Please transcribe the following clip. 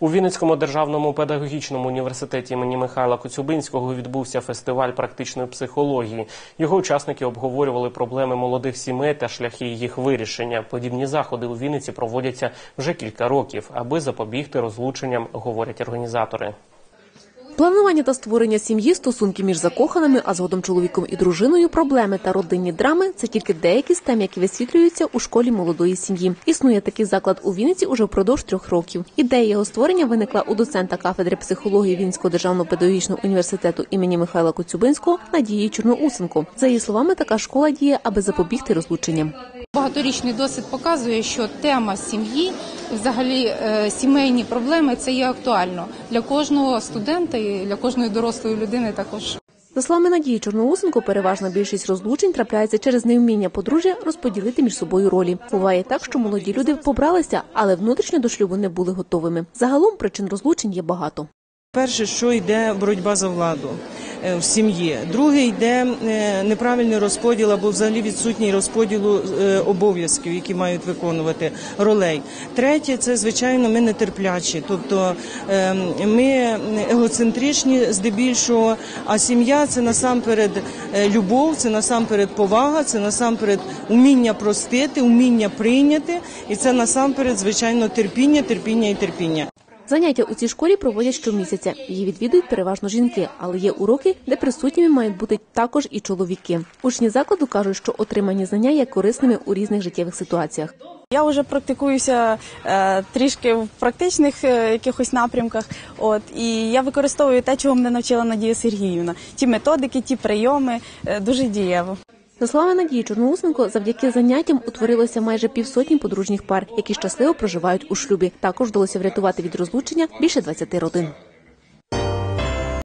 У Вінницькому державному педагогічному університеті імені Михайла Коцюбинського відбувся фестиваль практичної психології. Його учасники обговорювали проблеми молодих сімей та шляхи їх вирішення. Подібні заходи у Вінниці проводяться вже кілька років, аби запобігти розлученням, говорять організатори. Планування та створення сім'ї, стосунки між закоханими, а згодом чоловіком і дружиною, проблеми та родинні драми це тільки деякі з тем, які висвітлюються у школі молодої сім'ї. Існує такий заклад у Вінниці уже впродовж трьох років. Ідея його створення виникла у доцента кафедри психології Вінського державного педагогічного університету імені Михайла Коцюбинського Надії Чорноусенко. За її словами, така школа діє, аби запобігти розлученням. Багаторічний досвід показує, що тема сім'ї, взагалі е, сімейні проблеми, це є актуально для кожного студента і для кожної дорослої людини також. За словами Надії Чорноусенко, переважна більшість розлучень трапляється через невміння подружжя розподілити між собою ролі. Буває так, що молоді люди побралися, але внутрішньо до шлюбу не були готовими. Загалом причин розлучень є багато. Перше, що йде боротьба за владу в сім'ї. Друге йде е, неправильний розподіл або взагалі відсутній розподілу е, обов'язків, які мають виконувати ролей. Третє це звичайно ми нетерплячі, тобто е, ми егоцентричні здебільшого. А сім'я це насамперед е, любов, це насамперед повага, це насамперед уміння простити, уміння прийняти, і це насамперед, звичайно, терпіння, терпіння і терпіння. Заняття у цій школі проводять щомісяця. Її відвідують переважно жінки, але є уроки, де присутніми мають бути також і чоловіки. Учні закладу кажуть, що отримані знання є корисними у різних життєвих ситуаціях. Я вже практикуюся е, трішки в практичних е, якихось напрямках. От і я використовую те, чого мене навчила Надія Сергіївна. Ті методики, ті прийоми е, дуже дієво. За словами Надії Чорноусенко, завдяки заняттям утворилося майже півсотні подружніх пар, які щасливо проживають у шлюбі. Також вдалося врятувати від розлучення більше 20 родин.